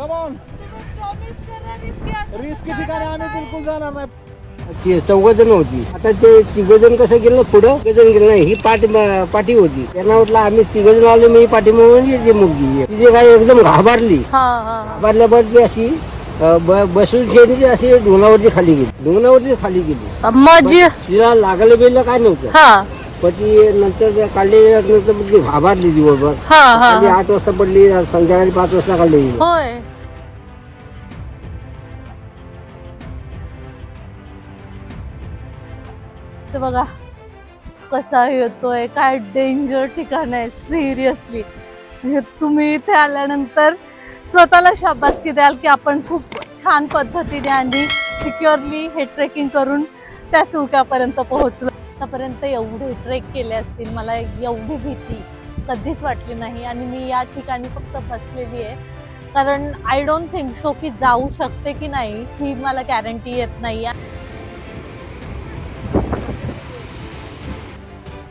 Come on risk ठिकाणी आम्ही बिलकुल जाणार नाही. चौघ जण होती. आता ते तिघ जण कसं गेलं पुढं? जण गेलं नाही. ही पाठी पाठी होती. त्यांना म्हटलं आम्ही तिघ जण आलो मी पाठी म्हणून ती मुलगी तिथे काय एकदम घाबरली. हा हा घाबरल्यावर ती अशी बसून गेली अशी डोंगरावरती खाली गेली. डोंगरावरती खाली गेली. मजी तिला लागलं बिलं काय नव्हतं. हा. पण ती नंतर काढली नंतर मग ती घाबरली दिवसभर. हा हा आठ वाजता पडली संध्याकाळी पाच वाजता काढली. बघा कसा येतोय काय डेंजर ठिकाण आहे सिरियसली म्हणजे तुम्ही इथे आल्यानंतर स्वतःला शाबासकी द्याल की आपण खूप छान पद्धतीने आणि सिक्युअरली हे ट्रेकिंग करून त्या सुळक्यापर्यंत पोहोचलो. आतापर्यंत एवढे ट्रेक केले असतील मला एवढी भीती कधीच वाटली नाही आणि मी या ठिकाणी फक्त बसलेली आहे. कारण आय डोंट थिंक सो की जाऊ शकते की नाही ही मला गॅरंटी येत नाही. आहे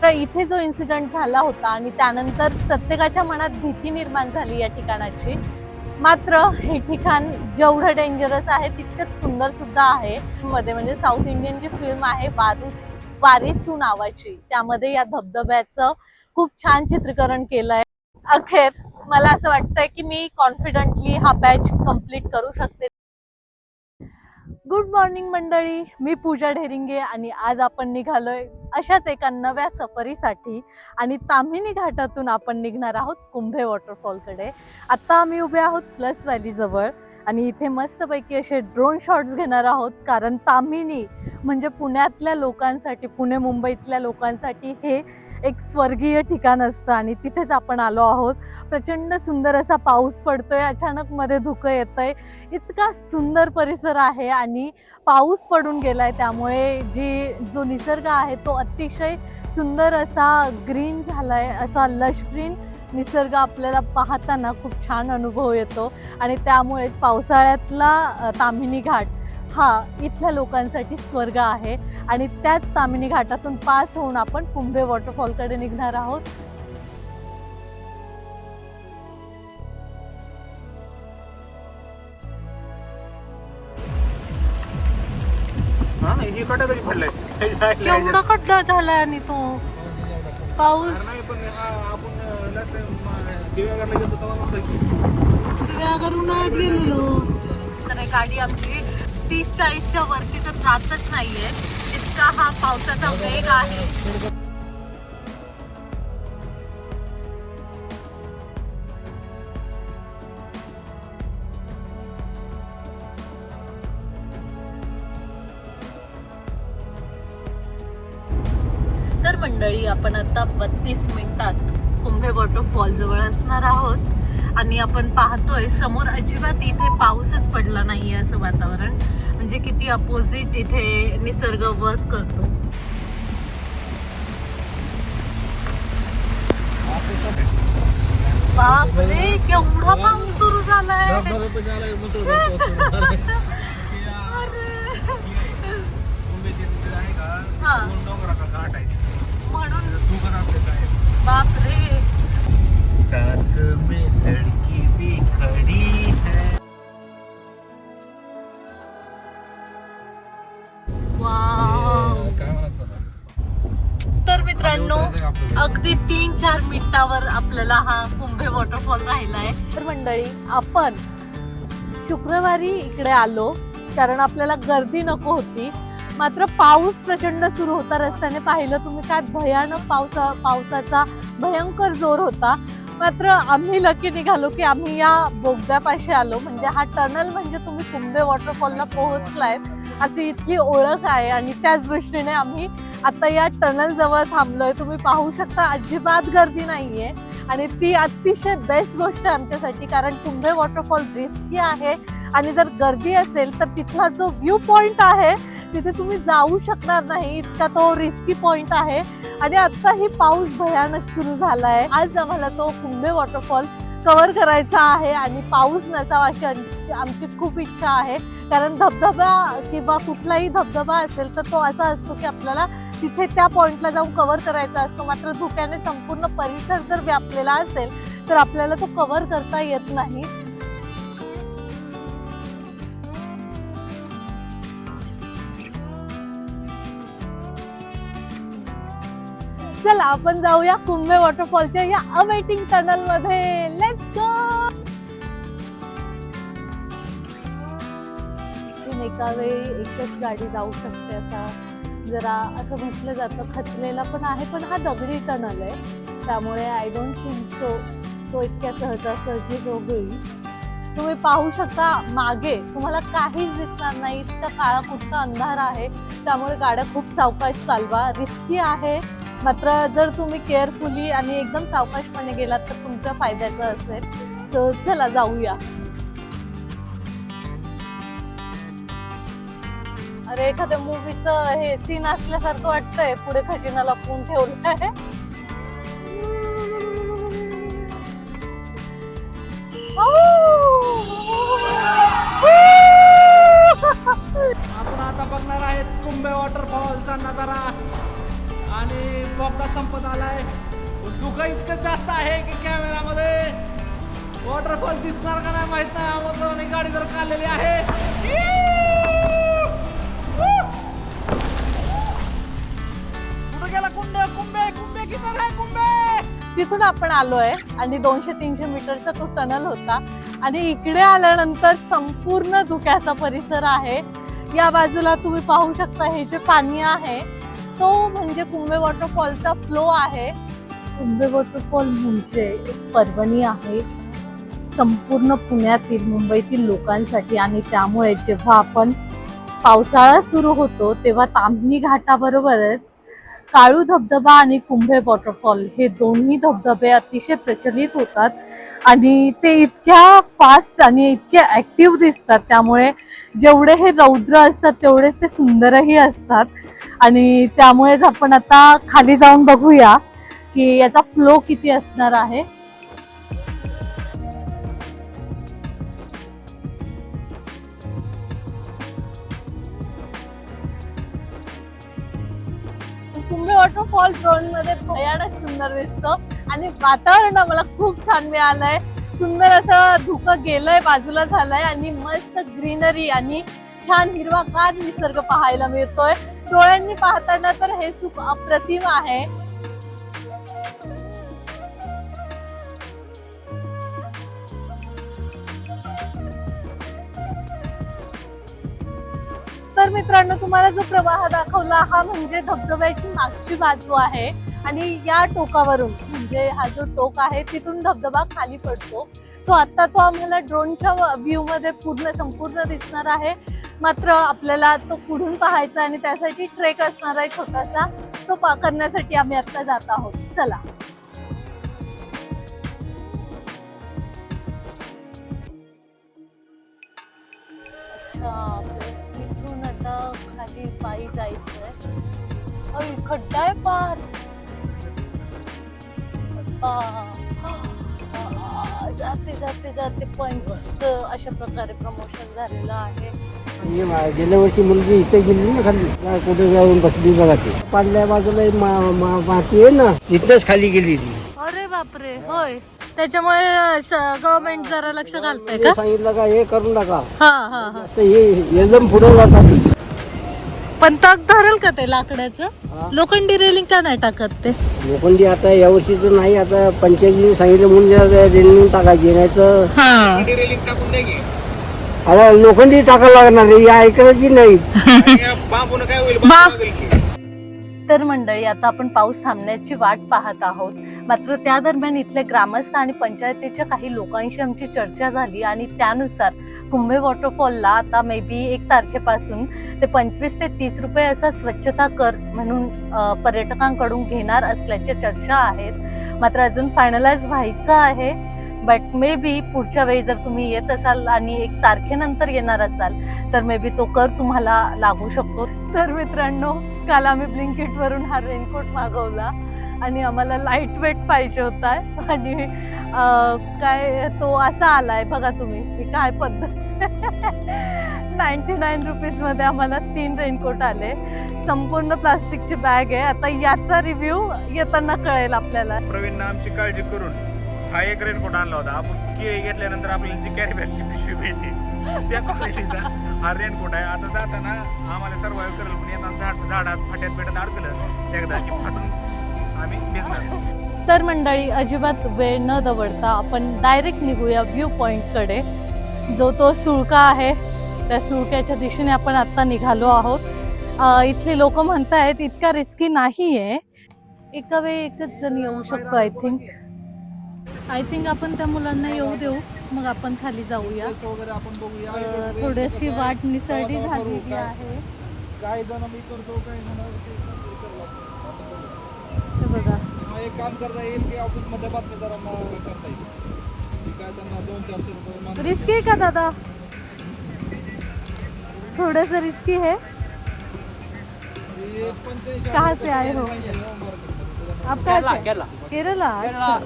तर इथे जो इन्सिडेंट झाला होता आणि त्यानंतर प्रत्येकाच्या मनात भीती निर्माण झाली या ठिकाणाची. मात्र हे ठिकाण जेवढं डेंजरस आहे तितकंच सुंदर सुद्धा आहे. मध्ये म्हणजे साऊथ इंडियन जी फिल्म आहे वारू वारिसू नावाची त्यामध्ये या धबधब्याचं खूप छान चित्रीकरण केलंय. अखेर मला असं वाटतंय की मी कॉन्फिडंटली हा बॅच कंप्लीट करू शकते. गुड मॉर्निंग मंडळी. मी पूजा ढेरिंगे आणि आज आपण निघालोय अशाच एका नव्या सफरीसाठी आणि ताम्हिणी घाटातून आपण निघणार आहोत कुंभे वॉटरफॉलकडे आत्ता आम्ही उभे आहोत प्लस व्हॅलीजवळ आणि इथे मस्तपैकी असे ड्रोन शॉट्स घेणार आहोत कारण तामिनी म्हणजे पुण्यातल्या लोकांसाठी पुणे मुंबईतल्या लोकांसाठी हे एक स्वर्गीय ठिकाण असतं आणि तिथेच आपण आलो आहोत. प्रचंड सुंदर असा पाऊस पडतोय अचानक मध्ये धुकं येतंय. इतका सुंदर परिसर आहे आणि पाऊस पडून गेलाय त्यामुळे जी जो निसर्ग आहे तो अतिशय सुंदर असा ग्रीन झालाय असा लश ग्रीन निसर्ग आपल्याला पाहताना खूप छान अनुभव येतो आणि त्यामुळेच पावसाळ्यातला ताम्हिणी घाट हा इथल्या लोकांसाठी स्वर्ग आहे आणि त्याच तामिनी घाटातून पास होऊन आपण कुंभे वॉटरफॉलकडे निघणार आहोत. केवढा खड्डा झाला आणि तो. पाऊस. उन्हाळ्यात गेलेलो. तर गाडी आमची तीस चाळीसच्या वरती तर जातच नाहीये. इतका हा पावसाचा वेग आहे. तर मंडळी आपण आता बत्तीस मिनिटात कुंभे वॉटरफॉल जवळ असणार आहोत. आणि आपण पाहतोय समोर अजिबात इथे पाऊसच पडला नाहीये असं वातावरण. म्हणजे किती अपोजिट इथे निसर्ग वर्क करतो. बापरे केवढा पाऊस सुरू झालाय. म्हणून दुकान असते काय बापरे साथ में लड़की भी खड़ी है। तर मित्रांनो अगदी तीन चार मिनिटावर आपल्याला हा कुंभे वॉटरफॉल राहिला आहे तर मंडळी आपण शुक्रवारी इकडे आलो कारण आपल्याला गर्दी नको होती. मात्र पाऊस प्रचंड सुरू होता रस्त्याने. पाहिलं तुम्ही काय भयानक पावसा पावसाचा भयंकर जोर होता. मात्र आम्ही लकी निघालो की आम्ही या बोगद्यापाशी आलो. म्हणजे हा टनल म्हणजे तुम्ही कुंभे वॉटरफॉलला पोहोचलाय. अशी इतकी ओळख आहे आणि त्याच दृष्टीने आम्ही आता या टनल जवळ थांबलोय. तुम्ही पाहू शकता अजिबात गर्दी नाहीये. आणि ती अतिशय बेस्ट गोष्ट आहे आमच्यासाठी कारण कुंभे वॉटरफॉल रिस्की आहे. आणि जर गर्दी असेल तर तिथला जो व्ह्यू पॉइंट आहे तिथे तुम्ही जाऊ शकणार नाही. इतका तो रिस्की पॉइंट आहे. आणि आत्ताही पाऊस भयानक सुरू झाला आहे आज आम्हाला तो कुंभे वॉटरफॉल कव्हर करायचा आहे आणि पाऊस नसावा अशी आमची- आमची खूप इच्छा आहे. कारण धबधबा किंवा कुठलाही धबधबा असेल तर तो असा असतो की आपल्याला तिथे त्या पॉइंटला जाऊन कव्हर करायचा असतो. मात्र धुक्याने संपूर्ण परिसर जर व्यापलेला असेल तर आपल्याला तो कव्हर करता येत नाही. चला आपण जाऊया कुंभे वॉटरफॉलच्या या अवेटिंग टनलमध्ये. लेट्स गो एका वेळी एकच गाडी जाऊ शकते असा. जरा असं म्हटलं जातं खचलेला पण आहे पण हा दगडी टनल आहे. त्यामुळे आय डोंट थिंक सो तो इतक्या सहजासहजी जो होईल तुम्ही पाहू शकता मागे तुम्हाला काहीच दिसणार नाही. इतका काळा कुठचा अंधार आहे. त्यामुळे गाड्या खूप सावकाश चालवा. रिस्की आहे. मात्र जर तुम्ही केअरफुली आणि एकदम सावकाशपणे गेलात तर तुमच्या फायद्याचं असेल. सो चला जाऊया. अरे एखाद्या मूवीचं हे सीन असल्यासारखं वाटतंय. पुढे खजिना लपवून आहे आपण आता बघणार आहेत कुंभे वॉटरफॉलचा नजारा. आणि बोगदा संपत आलाय. दुःख इतकं जास्त आहे की कॅमेरामध्ये वॉटरफॉल दिसणार का नाही माहीत नाही. अमोल गाडी जर काढलेली आहे. कुठं गेला कुंभे कुंभे किती आहे कुंभे तिथून आपण आलोय आणि दोनशे तीनशे मीटरचा तो टनल होता. आणि इकडे आल्यानंतर संपूर्ण धुक्याचा परिसर आहे. या बाजूला तुम्ही पाहू शकता हे जे पाणी आहे तो म्हणजे कुंभे वॉटरफॉलचा फ्लो आहे. कुंभे वॉटरफॉल म्हणजे एक पर्वणी आहे. संपूर्ण पुण्यातील मुंबईतील लोकांसाठी आणि त्यामुळे जेव्हा आपण पावसाळा सुरू होतो तेव्हा ताम्हिणी घाटाबरोबरच काळू धबधबा आणि कुंभे वॉटरफॉल हे दोन्ही धबधबे अतिशय प्रचलित होतात आणि ते इतक्या फास्ट आणि इतके ऍक्टिव्ह दिसतात. त्यामुळे जेवढे हे रौद्र असतात तेवढेच ते सुंदरही असतात. आणि त्यामुळेच आपण आता खाली जाऊन बघूया की याचा फ्लो किती असणार आहे. कुंभे वॉटरफॉल ड्रोनमध्ये भयानक सुंदर दिसतं. आणि वातावरण मला खूप छान मिळालंय. सुंदर असं धुकं गेलंय बाजूला झालंय आणि मस्त ग्रीनरी आणि छान हिरवागार निसर्ग पाहायला मिळतोय. डोळ्यांनी पाहताना तर हे सुख अप्रतिम आहे. तर मित्रांनो तुम्हाला जो प्रवाह दाखवला हा म्हणजे धबधब्याची मागची बाजू आहे. आणि या टोकावरून म्हणजे हा जो टोक आहे तिथून धबधबा खाली पडतो. सो आता तो आम्हाला ड्रोनच्या व्ह्यू मध्ये पूर्ण संपूर्ण दिसणार आहे. मात्र आपल्याला तो पुढून पाहायचा आणि त्यासाठी ट्रेक असणारा एक छोटासा तो करण्यासाठी आम्ही आता जात आहोत. चला. इथून आता खाली पायी जायचंय. खड्डा आहे पार जाते जाते जाते. पंच अशा प्रकारे प्रमोशन झालेलं आहे. गेल्या वर्षी मुलगी इथे गेली ना खाली. कुठे जाऊन बसली बघा ती. पाडल्या बाजूला माती आहे ना तिथेच खाली गेली ती. अरे बापरे होय. त्याच्यामुळे गव्हर्नमेंट जरा लक्ष घालतंय मी सांगितलं का हे करून टाका. हा हा हा. तर हे एकदम पुढे जातात. पण तग धरेल का ते लाकडाचं? हा. लोखंडी रेलिंग का नाही टाकत ते? लोखंडी आता यावर्षीच नाही आता पंचायतीने सांगितलं म्हणून रेल्वे टाकायची नाही तर हा रेलिंग टाकून की. आता लोखंडी टाकायला लागणार आहे, या ऐकायची नाही? आणि या बांबून काय होईल बा- बांबू लागेल की. तर मंडळी आता आपण पाऊस थांबण्याची वाट पाहत आहोत. मात्र त्या दरम्यान इथले ग्रामस्थ आणि पंचायतीच्या काही लोकांशी आमची चर्चा झाली आणि त्यानुसार कुंभे वॉटरफॉलला आता मे बी एक तारखेपासून ते पंचवीस ते तीस रुपये असा स्वच्छता कर म्हणून अ, पर्यटकांकडून घेणार असल्याच्या चर्चा आहेत. मात्र अजून फायनलाइज व्हायचं आहे. बट मे बी पुढच्या वेळी जर तुम्ही येत असाल आणि एक तारखेनंतर येणार असाल तर मे बी तो कर तुम्हाला लागू शकतो. तर मित्रांनो काल आम्ही ब्लिंकिट वरून हा रेनकोट मागवला आणि आम्हाला लाइट वेट पाहिजे होता. आणि काय तो असा आलाय बघा तुम्ही काय पद्धत. नाईन्टी नाईन रुपीजमध्ये आम्हाला तीन रेनकोट आले. संपूर्ण प्लास्टिकची बॅग आहे. आता याचा रिव्ह्यू येताना कळेल आपल्याला. प्रवीणनं आमची काळजी करून हा एक रेनकोट आणला होता. आपण केळी घेतल्यानंतर आपल्याला जी कॅरी बॅगची पिशवी मिळते त्या क्वालिटीचा हा रेनकोट आहे. आता जाताना आम्हाला सर्वाईव्ह करेल पण येताना झाड झाडात फाट्यात पेटात अडकलं एकदा की फाटून आम्ही भिजणार तर मंडळी अजिबात वेळ न दवडता आपण डायरेक्ट निघूया व्ह्यू पॉईंटकडे जो तो सुळका आहे त्या सुळक्याच्या दिशेने आपण आत्ता निघालो आहोत. इथले इथली लोक म्हणतायत इतका रिस्की नाही आहे एका वेळी एकच जण येऊ शकतो आय थिंक आय थिंक आपण त्या मुलांना येऊ देऊ. मग आपण खाली जाऊया. टेस्ट वगैरे आपण बघूया. अ, थोडीशी कसं आहे, वाट निसरडी झालेली काय. आहे. काही जण मी करतो काही जण ते करतो. असं बघू. हे बघा. किंवा एक काम करता येईल की ऑफिसमध्ये बातमीदारांना करता येईल. की काय त्यांना दोन चारशे रुपये मान- रिस्की है का दादा? थोड़ा सा रिस्की है हे 85 कहाँ से आए हो? नाही आहे, हो. आप कहाँ से केरला. अच्छा.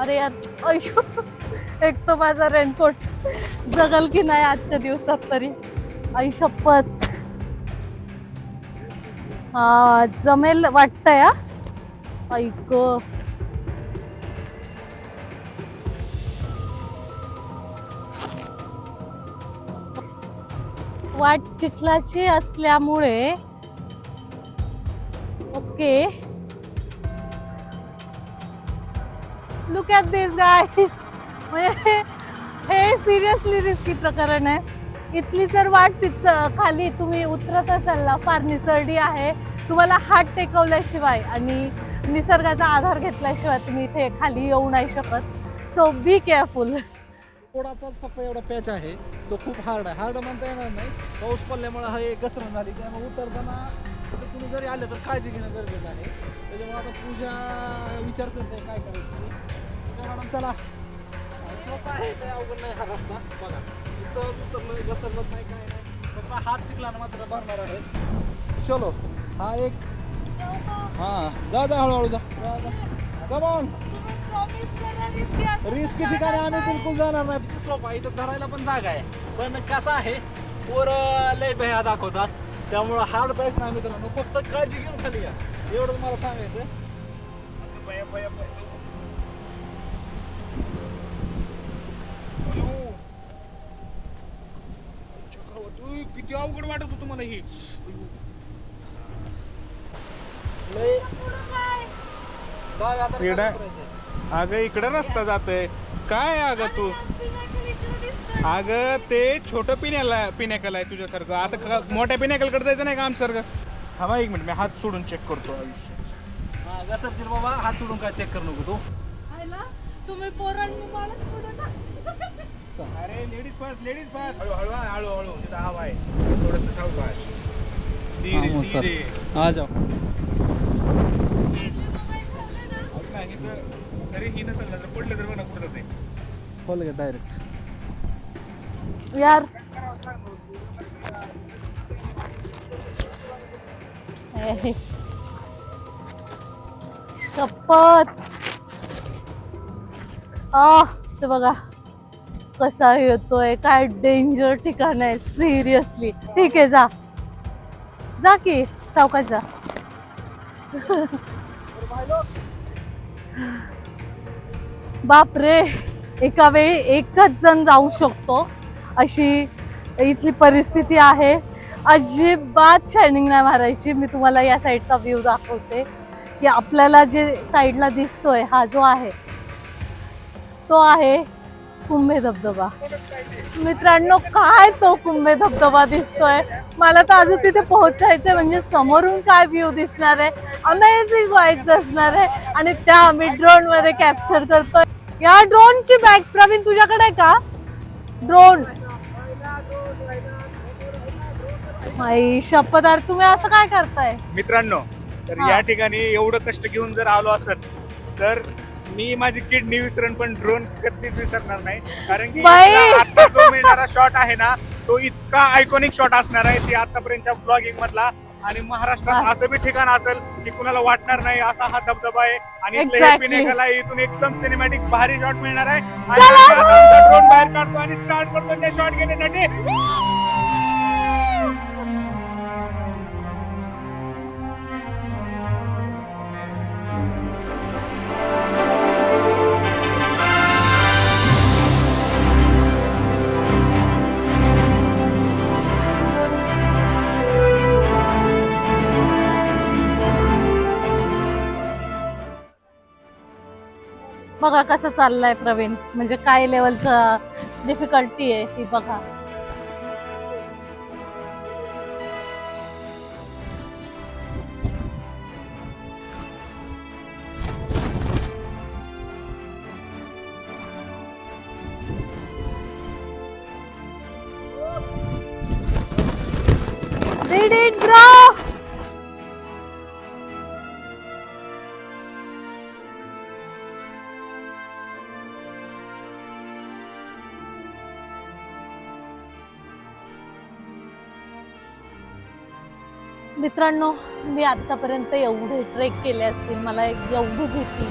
अरे यार अय्यो. एक तो माझा रेनकोट जगल की नाही आजच्या दिवसात तरी. आई शपथ. हा जमेल वाटतंय या ऐक वाट चिखलाची असल्यामुळे okay. Look at this guys म्हणजे हे सिरियसली रिस्की प्रकरण आहे. इथली जर वाट तिच खाली तुम्ही उतरत असाल ना फार निसरडी आहे. तुम्हाला हात टेकवल्याशिवाय आणि निसर्गाचा आधार घेतल्याशिवाय तुम्ही इथे खाली येऊ नाही शकत. सो बी केअरफुल थोडाचाच फक्त एवढा पॅच आहे. तो खूप हार्ड आहे. हार्ड म्हणता येणार नाही. पाऊस पडल्यामुळे हा एक घसरण झाली. त्यामुळे उतरताना तुम्ही जरी आले तर काळजी घेणं गरजेचं आहे. त्याच्यामुळे आता पूजा विचार करते काय करायचं. मॅडम चला. सोपं आहे काय अवघड नाही घसरलंच काय नाही फक्त हात चिकलानं मात्र भरणार आहे चलो हा एक. हां जा जा हळूहळू जा. जा जा कमॉन रिस्क ठिकाणी आम्ही बिलकुल जाणार नाही. स्लोप आहे इथं धरायला पण जागा आहे. पण कसं आहे पोर लय भया दाखवतात. त्यामुळं हार्ड पाहिजे ना मित्रांनो फक्त काळजी घेऊन खाली या. एवढं तुम्हाला सांगायचं उय, किती अवघड वाटत होतं तुम्हाला ही. लय? अगं इकडे रस्ता जातोय. काय अगं तू? अगं ते छोटं पिण्याला पिण्याकल आहे तुझ्यासारखं. आता क- मोठ्या पिण्याकलकडे जायचं नाही का आमच्यासारखं? थांबा एक मिनिट मी हात सोडून चेक करतो आयुष्य. हा घसरशील बाबा हात सोडून काय चेक करू नको तू? तुम्ही पोरांनी मला सोडू नका. अरे लेडीज फर्स्ट लेडीज फर्स्ट हळू हळू हळू हळू. तिथं हवा आहे थोडस सावकाश धीरे हा, सर. धीरे. आ जाओ तर जरी ही नसेल ना तर पडलं तर बघ ना कुठं ते खोल गे डायरेक्ट यार. हे. शपथ. आ ते बघा. कसा येतोय काय डेंजर ठिकाण आहे सिरियसली ठीक आहे जा. जा की सावकाश जा. बापरे एका वेळी एकच जण जाऊ शकतो. अशी इथली परिस्थिती आहे. अजिबात शायनिंग नाही मारायची. मी तुम्हाला या साईडचा व्ह्यू दाखवते. की आपल्याला जे साईडला दिसतोय हा जो आहे तो आहे कुंभे धबधबा. मित्रांनो काय तो कुंभे धबधबा दिसतोय? मला तर अजून तिथे पोहोचायचंय म्हणजे समोरून काय व्ह्यू दिसणार आहे? अमेझिंग व्हायचं असणार आहे. आणि त्या आम्ही ड्रोनमध्ये कॅप्चर करतोय. या ड्रोनची बॅग प्रवीण तुझ्याकडे आहे का? ड्रोन आई शपथार तुम्ही असं काय करताय? मित्रांनो तर. या ठिकाणी एवढं कष्ट घेऊन जर आलो असेल तर मी माझी किडनी विसरण पण ड्रोन कधीच विसरणार नाही कारण की बाई! यातला आता जो मिळणारा शॉट आहे ना तो इतका आयकॉनिक शॉट असणार आहे ती आतापर्यंतच्या ब्लॉगिंग मधला आणि महाराष्ट्रात. असं बी ठिकाण असेल की कुणाला वाटणार नाही असा हा धबधबा आहे आणि इथलं हे Exactly. पिनेकल इथून एकदम सिनेमॅटिक भारी शॉट मिळणार आहे आणि चला! आम्ही आता आमचा ड्रोन बाहेर काढतो आणि स्टार्ट करतो ते शॉट घेण्यासाठी बघा कसं चाललंय प्रवीण. म्हणजे काय लेवलचं डिफिकल्टी आहे ती बघा. मित्रांनो मी आत्तापर्यंत एवढे ट्रेक केले असतील मला एक एवढी भीती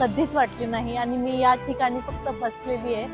कधीच वाटली नाही आणि मी या ठिकाणी फक्त बसलेली आहे.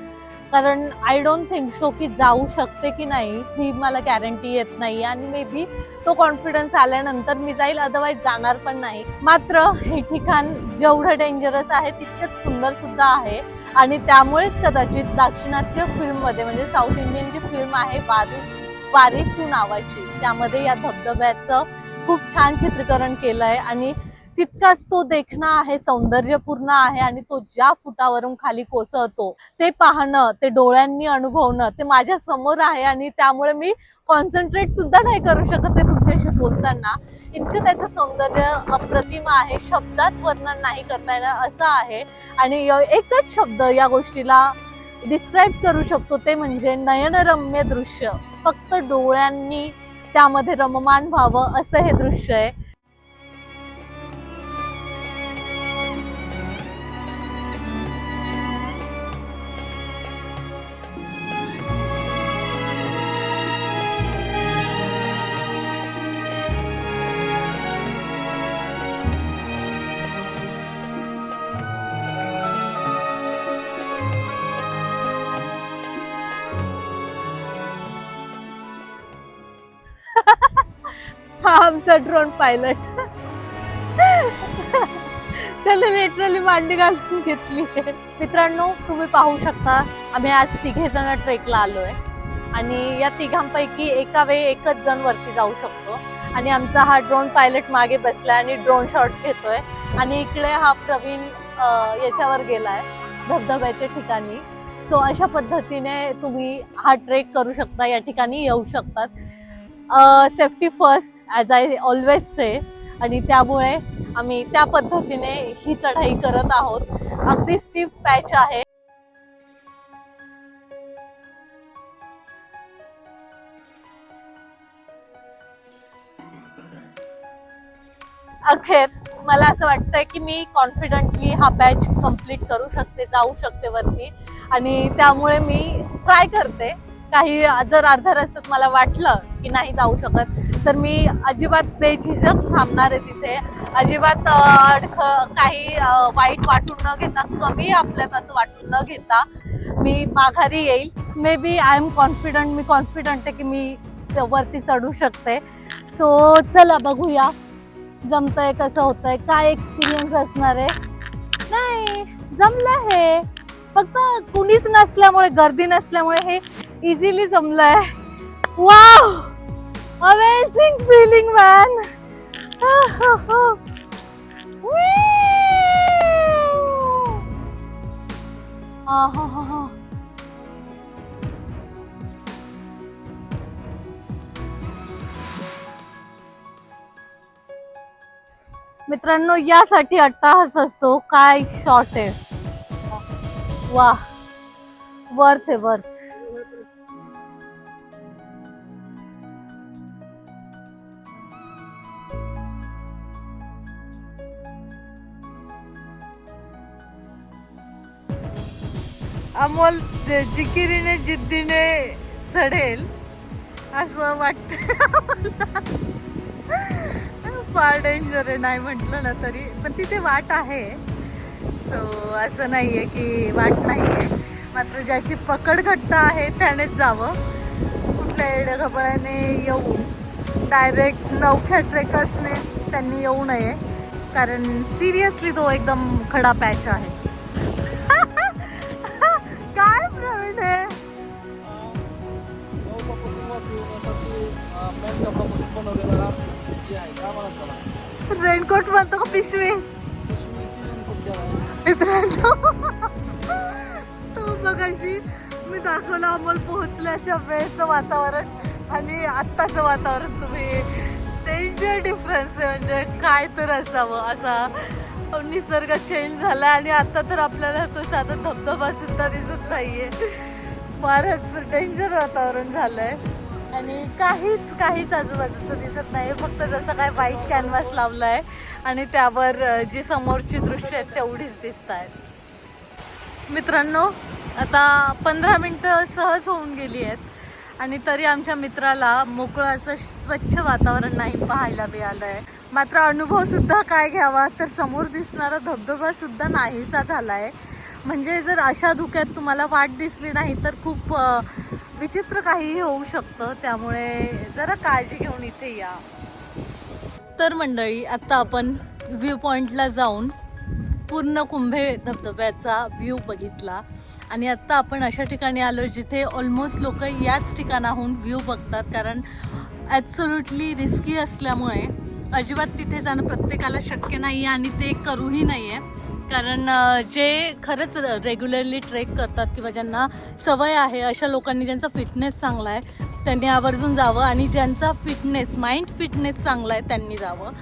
कारण आय डोंट थिंक सो की जाऊ शकते की नाही ही मला गॅरंटी येत नाही आणि मे बी तो कॉन्फिडन्स आल्यानंतर मी जाईल अदरवाईज जाणार पण नाही. मात्र हे ठिकाण जेवढं डेंजरस आहे तितकंच सुंदर सुद्धा आहे. आणि त्यामुळेच कदाचित दाक्षिणात्य फिल्ममध्ये म्हणजे साऊथ इंडियन जी फिल्म आहे वारिस वारिसू नावाची त्यामध्ये या धबधब्याचं खूप छान चित्रीकरण केलंय आणि तितकाच तो देखणा आहे सौंदर्यपूर्ण आहे आणि तो ज्या फुटावरून खाली कोसळतो ते पाहणं ते डोळ्यांनी अनुभवणं ते माझ्यासमोर आहे आणि त्यामुळे मी कॉन्सन्ट्रेट सुद्धा नाही करू शकत ते तुमच्याशी बोलताना. इतकं त्याचं सौंदर्य अप्रतिम आहे शब्दात वर्णन नाही करता येणार असं आहे. आणि एकच शब्द या गोष्टीला डिस्क्राईब करू शकतो ते म्हणजे नयनरम्य दृश्य. फक्त डोळ्यांनी त्यामध्ये रममान व्हावं असं हे दृश्य आहे. आमचा ड्रोन पायलट त्याला लिटरली मांडी घालून घेतली. मित्रांनो तुम्ही पाहू शकता आम्ही आज तिघे जण ट्रेकला आलोय. आणि या तिघांपैकी एका वेळी एकच जण वरती जाऊ शकतो. आणि आमचा हा ड्रोन पायलट मागे बसलाय आणि ड्रोन शॉट्स घेतोय. आणि इकडे हा प्रवीण याच्यावर गेलाय धबधब्याच्या ठिकाणी. सो अशा पद्धतीने तुम्ही हा ट्रेक करू शकता. या ठिकाणी येऊ शकतात. Safety first as I always say आणि त्यामुळे आम्ही त्या पद्धतीने ही चढाई करत आहोत. अगदी स्टीप पॅच आहे. अखेर मला असं वाटतंय की मी कॉन्फिडंटली हा बॅच कंप्लीट करू शकते जाऊ शकते वरती. आणि त्यामुळे मी ट्राय करते. काही जर अर्ध्या रस्त्यात मला वाटलं की नाही जाऊ शकत तर मी अजिबात बेझिजक थांबणार आहे तिथे. अजिबात अडख- काही वाईट वाटून न घेता कमी आपल्यात असं वाटून न घेता मी माघारी येईल. Maybe I am confident मी कॉन्फिडंट आहे की मी वरती चढू शकते. सो चला बघूया जमतंय कसं होतंय काय एक्सपिरियन्स असणार आहे? नाही जमलं हे. फक्त कुणीच नसल्यामुळे गर्दी नसल्यामुळे हे इझिली जमलंय. वाव अमेझिंग फिलिंग मॅन हा हा हा हा मित्रांनो यासाठी अट्टाहास असतो. काय शॉट आहे? वा वर्थ आहे वर्थ अमोल जिकिरीने जिद्दीने चढेल असं वाटत फार डेंजर आहे नाही म्हटलं ना तरी. पण तिथे वाट आहे. सो असं नाही आहे की वाट नाही आहे मात्र ज्याची पकड घट्ट आहे त्यानेच जावं. कुठल्या एडगपळ्याने येऊन डायरेक्ट नवख्या ट्रेकर्सने त्यांनी येऊ नये. कारण सिरियसली तो एकदम खडा पॅच आहे. रेनकोट म्हणतो का पिशवी? मित्रांनो तो बघाशी मी दाखवलं अमोल पोहोचल्याच्या वेळेचं वातावरण आणि आत्ताचं वातावरण तुम्ही. त्यांचे डिफरन्स आहे म्हणजे काय तर असावं असा. निसर्ग चेंज झाला आणि आता तर आपल्याला तो साधा धबधबा सुद्धा दिसत नाहीये. फारच डेंजर वातावरण झालंय. आणि काहीच काहीच आजूबाजूचं दिसत नाही. फक्त जसं काय व्हाईट कॅनव्हास लावलाय आणि त्यावर जी समोरची दृश्य आहेत तेवढीच दिसत आहेत मित्रांनो आता पंधरा मिनटं सहज होऊन गेली आहेत. आणि तरी आमच्या मित्राला मोकळं असं स्वच्छ वातावरण नाही पाहायला मिळालं आहे मात्र अनुभव सुद्धा काय घ्यावा तर समोर दिसणारा धबधबा सुद्धा नाहीसा झाला आहे म्हणजे जर अशा धुक्यात तुम्हाला वाट दिसली नाही तर खूप विचित्र काहीही होऊ शकतं त्यामुळे जरा काळजी घेऊन इथे या. तर मंडळी आत्ता आपण व्ह्यू पॉईंटला जाऊन पूर्ण कुंभे धबधब्याचा व्ह्यू बघितला. आणि आत्ता आपण अशा ठिकाणी आलो जिथे ऑलमोस्ट लोक याच ठिकाणाहून व्ह्यू बघतात कारण ॲब्सोल्युटली रिस्की असल्यामुळे अजिबात तिथे जाणं प्रत्येकाला शक्य नाही आहे आणि ते करूही नाही आहे कारण जे खरंच रेग्युलरली ट्रेक करतात किंवा ज्यांना सवय आहे अशा लोकांनी ज्यांचा फिटनेस चांगला आहे त्यांनी आवर्जून जावं आणि ज्यांचा फिटनेस माइंड फिटनेस चांगला आहे त्यांनी जावं.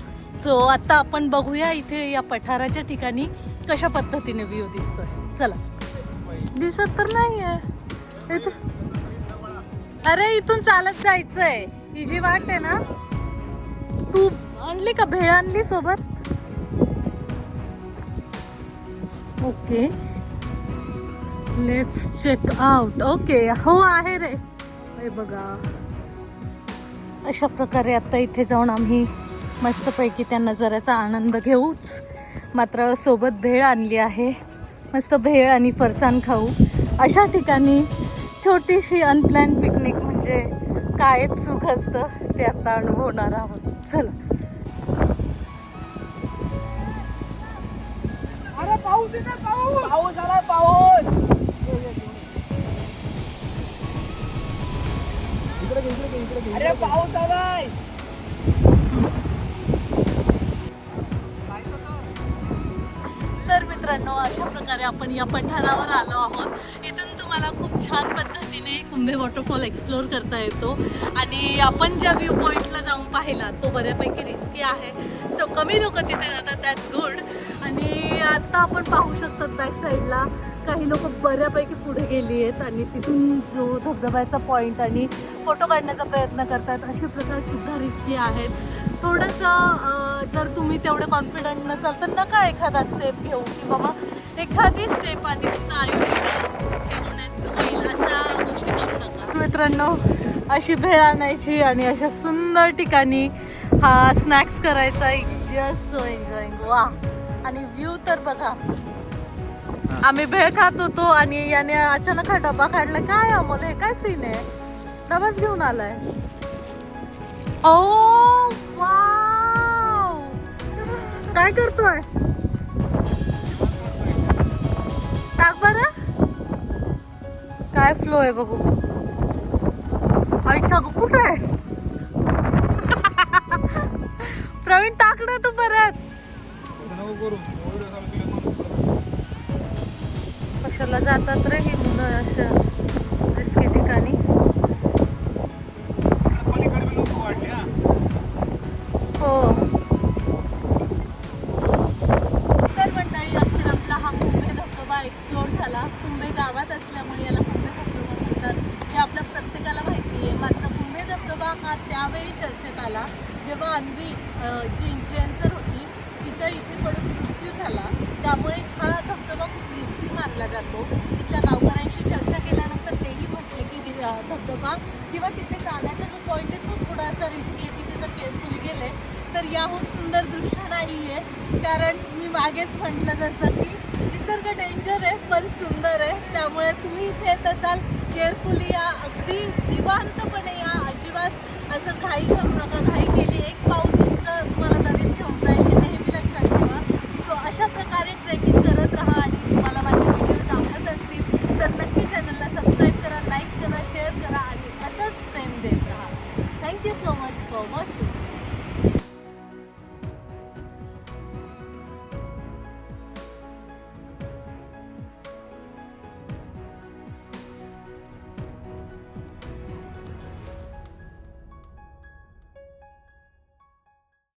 सो आता आपण बघूया इथे या पठाराच्या ठिकाणी कशा पद्धतीने व्ह्यू दिसतोय. चला. दिसत तर नाही आहे इथून अरे इथून चालत जायचंय. ही जी वाट आहे ना तू आणली का? भेळ आणली सोबत? Okay. Let's check out okay हो आहे रे. हे बघा. अशा प्रकारे आता इथे जाऊन आम्ही मस्तपैकी त्या नजाऱ्याचा आनंद घेऊच. मात्र सोबत भेळ आणली आहे. मस्त भेळ आणि फरसाण खाऊ. अशा ठिकाणी छोटीशी अनप्लॅन पिकनिक म्हणजे कायच सुख असतं ते आता अनुभवणार आहोत. चला. पाऊस आलाय पाऊस. पाऊस अरे पाऊस आलाय. तर मित्रांनो अशा प्रकारे आपण या पठारावर आलो आहोत. इथून मला खूप छान पद्धतीने कुंभे वॉटरफॉल एक्सप्लोअर करता येतो. आणि आपण ज्या व्ह्यू पॉईंटला जाऊन पाहिला तो बऱ्यापैकी रिस्की आहे. सो कमी लोक तिथे जातात दॅट्स गुड आणि आत्ता आपण पाहू शकतो बॅक साईडला काही लोक बऱ्यापैकी पुढे गेली आहेत आणि तिथून जो धबधब्याचा पॉईंट आणि फोटो काढण्याचा प्रयत्न करतात असे प्रकार सुद्धा रिस्की आहेत. थोडंसं जर तुम्ही तेवढं कॉन्फिडंट नसाल तर नका एखादा स्टेप घेऊ. की बाबा एखादी स्टेप आणि तुमचं आयुष्य मित्रांनो अशी भेळ आणायची आणि अशा सुंदर ठिकाणी हा स्नॅक्स करायचा. जस्ट सो एन्जॉईंग वा. आणि व्ह्यू तर बघा. आम्ही भेळ खात होतो आणि याने अचानक हा डबा काढला. काय अमोल हे काय सीन आहे? डबाच घेऊन आलाय. Oh, ओ वाव काय करतोय? टाक बरं. काय फ्लो आहे बघू. अच्छा कुठं आहे? प्रवीण टाक ना तू परत. कशाला जातात रे ही मुलं अशा रिस्की ठिकाणी? जास्त रिस्की आहे तिथे जर केअरफुल गेले तर याहून सुंदर दृश्य नाही आहे कारण मी मागेच म्हटलं जसं की निसर्ग डेंजर आहे पण सुंदर आहे. त्यामुळे तुम्ही इथे येत असाल केअरफुली या अगदी निवांतपणे या अजिबात असं घाई करू नका. घाई केली एक पाऊल तुमचं तुम्हाला तरी